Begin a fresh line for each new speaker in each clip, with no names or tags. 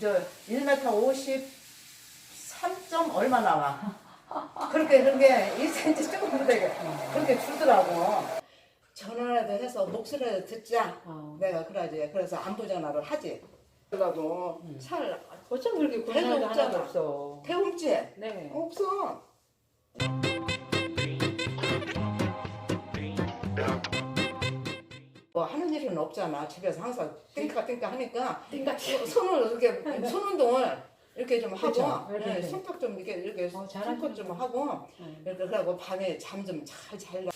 저 1m 53점 얼마 나와. 그렇게 그렇게 1cm 조금 되게 그렇게 주더라고. 전화라도 해서 목소리라도 듣자.
어.
내가 그러지. 그래서 안부 전화를 하지. 그러고 살
어쩜 그렇게 군살도 하나도. 없어.
태움지
네.
없어. 뭐 하는 일은 없잖아. 집에서 항상 띵까 띵까 하니까
띵까
손을 이렇게 손 운동을 이렇게 좀 하고
그렇죠. 이렇게.
손톱 좀 이렇게 이렇게
어, 잘하시네.
손톱 좀 하고
네.
이렇게 그러고 밤에 잠 좀 잘 잘라.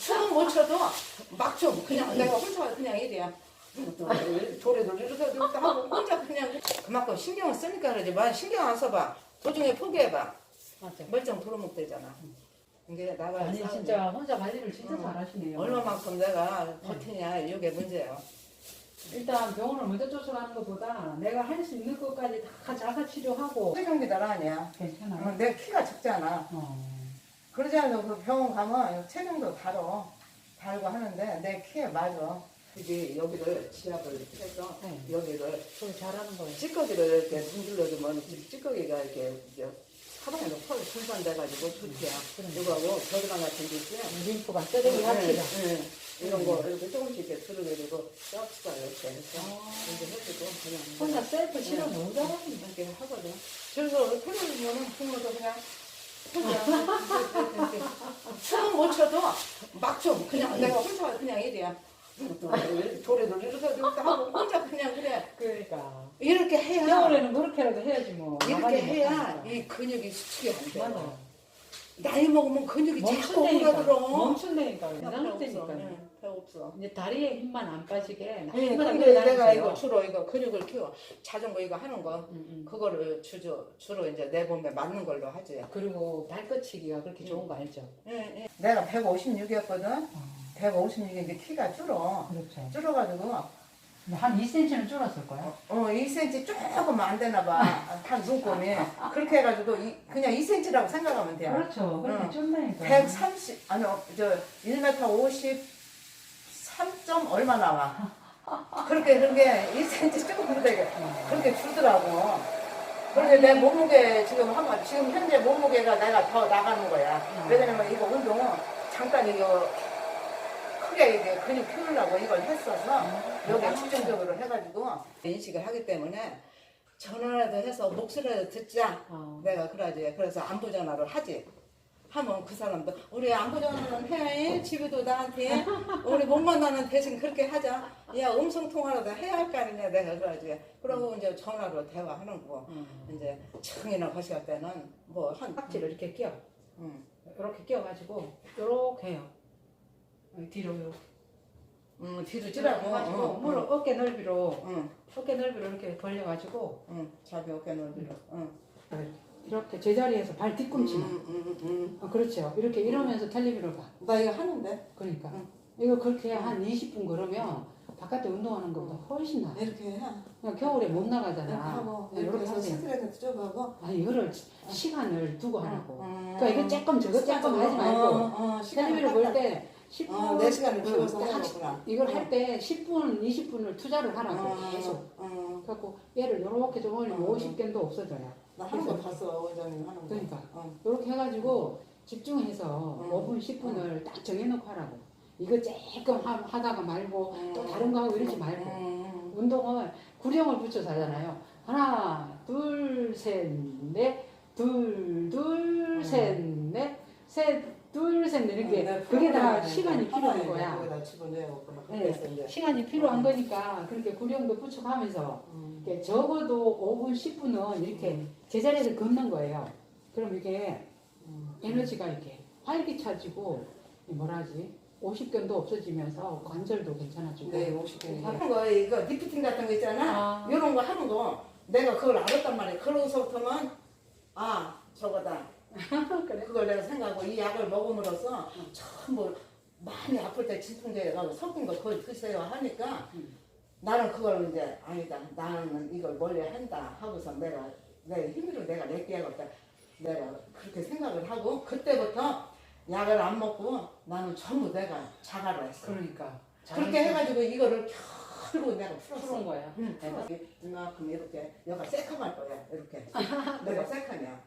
춤은 못 춰도 막 좀 그냥 내가 혼자 그냥 이래야. 조래도 이렇게 이렇게 하고 혼자 그냥 그만큼 신경을 쓰니까 그러지 만 신경 안 써봐 도중에 포기해봐
맞아.
멀쩡 도로묵되잖아 이게 나가
아니 진짜 혼자 관리를 진짜
응.
잘하시네요.
얼마만큼 내가 버티냐 이게 문제예요
일단 병원을 먼저 쫓아가는 것보다 내가 할 수 있는 것까지 다 자가 치료하고
체중기달 아니야
괜찮아요.
어, 내 키가 작잖아
어.
그러지 않아도 그 병원 가면 체중도 달어 달고 하는데 내 키에 맞아 이게 여기를 지압을 해서
네.
여기를
그걸 잘하는 거예요.
찌꺼기를 이렇게 문질러주면 찌꺼기가 이렇게 이제 사방에서 펄 분산돼가지고 좋대요.
그럼.
이거하고 겨드랑 같은 게 있어요.
림프가 쓰레기 합치다.
네, 네. 이런 거 이렇게 조금씩 이렇게 들어내리고 쫙쫙 이렇게 해서
아.
이제 해주고 그냥
혼자 셀프 치료
네.
너무 잘하신다.
이렇게 하거든. 그래서 television은 부모도 그냥 혼자 춤은 못 춰도 막좀 그냥 내가 혼자 그냥 이래야 도래도 이렇게 이렇게 하고 혼자 그냥 그래
그러니까
이렇
그렇게라도 해야지 뭐.
이렇게 해야. 이 근육이 수축이 안 돼.
맞아.
나이 먹으면 근육이 자꾸
멈춘다니까.
오가들어.
멈춘다니까.
배
이상하다니까.
없어. 응, 배 없어.
이제 다리에 힘만 안 빠지게
네,
날마다
근데 내가. 이거 주로 이거 근육을 키워 자전거 이거 하는 거
음, 음.
그거를 주로 주로 이제 내 몸에 맞는 걸로 하지.
그리고 발끝치기가 그렇게 좋은 거 알죠?
내가 156이었거든. 156인데 키가 줄어.
그렇죠.
줄어가지고
한 2cm는 줄었을 거야.
어 2cm 조금 안 되나 봐. 한 눈곱이 그렇게 해가지고 이, 그냥 2cm라고 생각하면 돼요.
그렇죠. 그렇게
응.
쫀다니까.
130 아니 어, 저 1m 53점 얼마 나와. 그렇게 그렇게 1cm 조금 되게 그렇게 주더라고. 그런데 내 몸무게 지금 한 번 지금 현재 몸무게가 내가 더 나가는 거야. 왜냐면 이거 운동은 잠깐 이거 크게 이게 근육 키우려고 이걸 했어서 여기 집중적으로 해가지고 인식을 하기 때문에 전화라도 해서 목소리라도 듣자.
어.
내가 그러지. 그래서 안부 전화를 하지. 하면 그 사람도 우리 안부 전화는 해. 집에도 나한테 우리 못 만나는 대신 그렇게 하자. 야 음성 통화라도 해야 할 거 아니냐 내가 그러지. 그러고 이제 전화로 대화하는 거.
음.
이제 청이나 거시할 때는 뭐한
깍지를 이렇게 끼워.
음.
이렇게 끼워가지고 이렇게 해요. 여기 뒤로 이렇게.
음, 뒤로 찌라고.
해가지고
응,
무릎 어깨 넓이로
응,
어깨 넓이로 이렇게 벌려가지고
응. 자기 어깨 넓이로. 응.
이렇게 제자리에서 발 뒤꿈치만.
음, 음, 음.
어, 그렇죠. 이렇게 이러면서 텔레비를 봐.
나 이거 하는데
그러니까
응.
이거 그렇게 한 20분 걸으면 바깥에 운동하는 것보다 훨씬 나.
이렇게 해.
그냥 겨울에 못
이렇게
나가잖아.
하고
네,
이렇게
이렇게
해서
하세요.
스트레스 좀 하고.
아니 이거를 시간을 두고 하라고.
음.
그러니까 이거 조금 저거 조금 하지 말고
어, 어,
텔레비를 볼 때 10분
어, 내 시간을
응,
비워서
딱
해야겠구나.
이걸 할 때 10분, 20분을 투자를 하라고
어,
계속.
어,
그래갖고 얘를 이렇게 좀 올리면
어.
50개도 없어져요.
나 하는 거 봤어 원장님 하는 거.
그러니까.
어.
이렇게 해가지고 집중해서
음.
5분, 10분을 딱 정해놓고 하라고. 이거 조금 하, 하다가 말고 또
음.
다른 거 하고 이러지 말고.
음,
운동을 구령을 붙여서 하잖아요. 하나, 둘, 셋, 넷, 둘, 둘,
음.
셋, 넷, 셋, 둘, 셋, 넷 이렇게
내
그게 다 시간이 필요한 거야. 네. 시간이 필요한 거니까 그렇게 구령도 부축하면서
음.
이렇게 적어도 5분, 10분은 이렇게 제자리를 걷는 거예요. 그럼 이게
음.
에너지가 이렇게 활기차지고 이 뭐라 하지? 50견도 없어지면서 관절도 괜찮아지고.
네, 50개.
네.
하는 거 이거 리프팅 같은 거 있잖아.
아.
이런 거 하는 거 내가 그걸 알았단 말이야. 그러고서부터만 아 저거다.
그래?
그걸 내가 생각하고 이 약을 먹음으로써 전부 많이 아플 때 진통제가 섞인 거 그걸 드세요 하니까
음.
나는 그걸 이제 아니다. 나는 이걸 멀리 한다 하고서 내가 내 힘으로 내가 내기하겠다. 내가 그렇게 생각을 하고 그때부터 약을 안 먹고 나는 전부 내가 자가로 했어.
그러니까.
그렇게 해가지고 이거를 그리고 내가 풀었어.
푸른 거야.
응? 풀었어. 이만큼 이렇게 얘가 새카만 거야 이렇게. 내가 새카냐.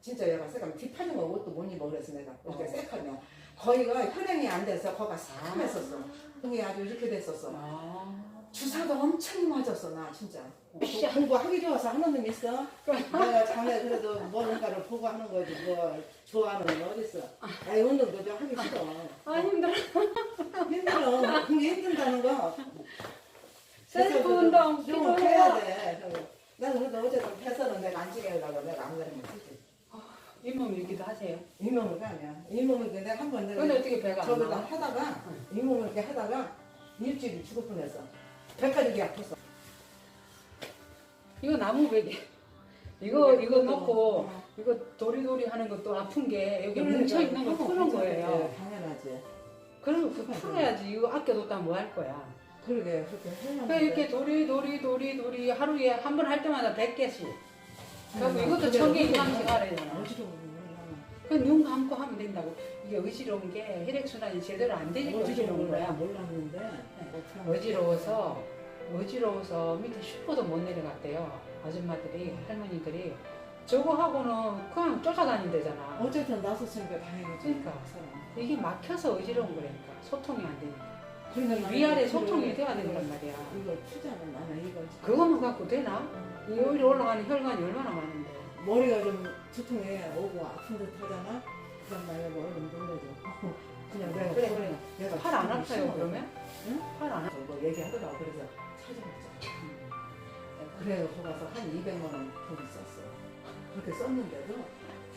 진짜 얘가 새카면 뒷판인 거 옷도 못 입어 그래서 내가 이렇게
어.
새카냐. 거기가 혈행이 안 돼서 거기가 새카맸었어. 그게 아주 이렇게 됐었어.
아.
주사도 엄청 맞았어 나 진짜.
으쌰.
공부하기 좋아서 하는 놈 있어? 내가 자네 그래도 뭔가를 보고 하는 거지 뭐 좋아하는 건 어딨어? 아이 운동도 좀 하기 싫어.
아 힘들어.
힘들어. 그게 힘든다는 거.
셀프 운동
좀. 해야 돼. 나는 그래도 어쨌든 패서는 내가 안 지내려고 내가 안 그러면 되지.
잇몸 일기도 하세요.
이 몸을 가면 이 몸을 내가 한번 내가
근데 어떻게 배가 안
저기다
나와?
하다가 이 몸을 이렇게 하다가 일주일이 죽을 뻔했어. 백가죽이 아팠어.
이거 나무 베개. 이거 이거
그것도,
넣고
어.
이거 도리도리 하는 것도 아픈 게 여기
그러니까
뭉쳐 있는 거 푸는. 거예요.
당연하지.
그러면 그 풀어야지. 이거 아껴뒀다 뭐 할 거야.
그러게 그렇게
그러니까
하려고.
이렇게 도리 도리 도리 도리 하루에 한 번 할 때마다 100개씩. 그리고
음,
이것도.
어디로 가나.
그눈 감고 하면 된다고. 이게 의지러운 게 혈액순환이 제대로 안 되니까
어디로
의지러운
거야. 몰랐는데.
어지러워서 어지러워서 밑에 슈퍼도 못 내려갔대요. 아줌마들이 할머니들이 저거 하고는 그냥 쫓아다닌대잖아.
어쨌든 나섰으니까 다행이지.
그러니까. 이게 막혀서 어지러운 거라니까. 소통이 안 되니까.
그러니까 나는
위아래 소통이 돼야
이거-
된단 말이야.
이거 투자는 나는 이거.
그것만 갖고 되나? 이 위로 올라가는 혈관이 얼마나 많은데.
머리가 좀 두통해 오고 아픈 듯 하잖아. 나 이거 얼른 놀래줘. 그냥 내가
그래,
그래. 내가
팔 안 아파요. 그러면?
응?
팔 안 아파.
뭐 얘기하더라고 그래서 찾아봤죠. 그래 거기 가서 한 200만 원돈 썼어. 그렇게 썼는데도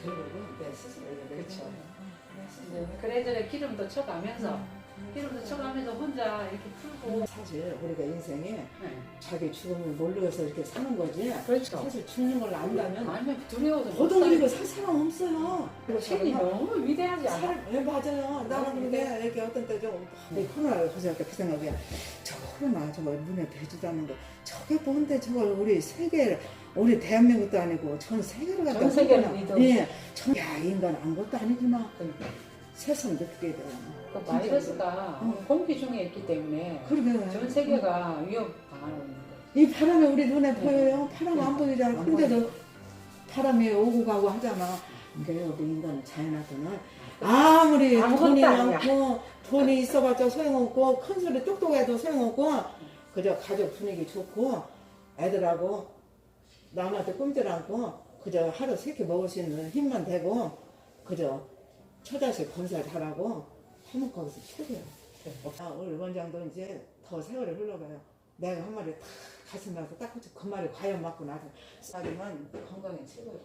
결국은 내 스스로 이거 내
그쵸.
내 스스로.
네. 그래저래 기름도 쳐가면서 기름도 쳐가면서 혼자 이렇게 풀고.
사실 우리가 인생에
네.
자기 죽음을 모르고서 이렇게 사는 거지.
그렇죠.
사실 죽는 걸 안다면
아니면 두려워서 못.
이거 살 사람 없어요. 그리고
신이 너무 위대하지 않아?
살, 네, 맞아요. 나는 근데 이렇게 어떤 때좀 이 코로나를 가져갈 때그 생각이야. 저 코로나 저거 눈에 뵈지도 않는 거 저게 뭔데 저걸 우리 세계 우리 대한민국도 아니고 전 세계를 갖다
전 세계를. 믿어.
예. 전, 야 인간 아무것도 아니구나.
그러니까.
세상 느끼게 돼요.
그 바이러스가
응.
공기 중에 있기 때문에
그러게.
전 세계가 위협 당하고 있는 거예요.
이 바람이 우리 눈에 보여요. 바람
안안
보이잖아. 근데도 바람이 오고 가고 하잖아. 근데 우리 인간은 자연한테는 아무리
아무것도
돈이
아니야.
많고 돈이 있어봤자 소용없고 큰 소리 똑똑해도 소용없고 그저 가족 분위기 좋고 애들하고 남한테 꿈질 않고 그저 하루 세끼 먹을 수 있는 힘만 되고 그저 처자식 검사 잘하고 하면 거기서 최고야. 아, 우리 원장도 이제 더 세월이 흘러가요. 내가 한 마리 탁 가슴 나서 딱 그 말이 과연 맞고 나서 싸기만 건강에 최고예요.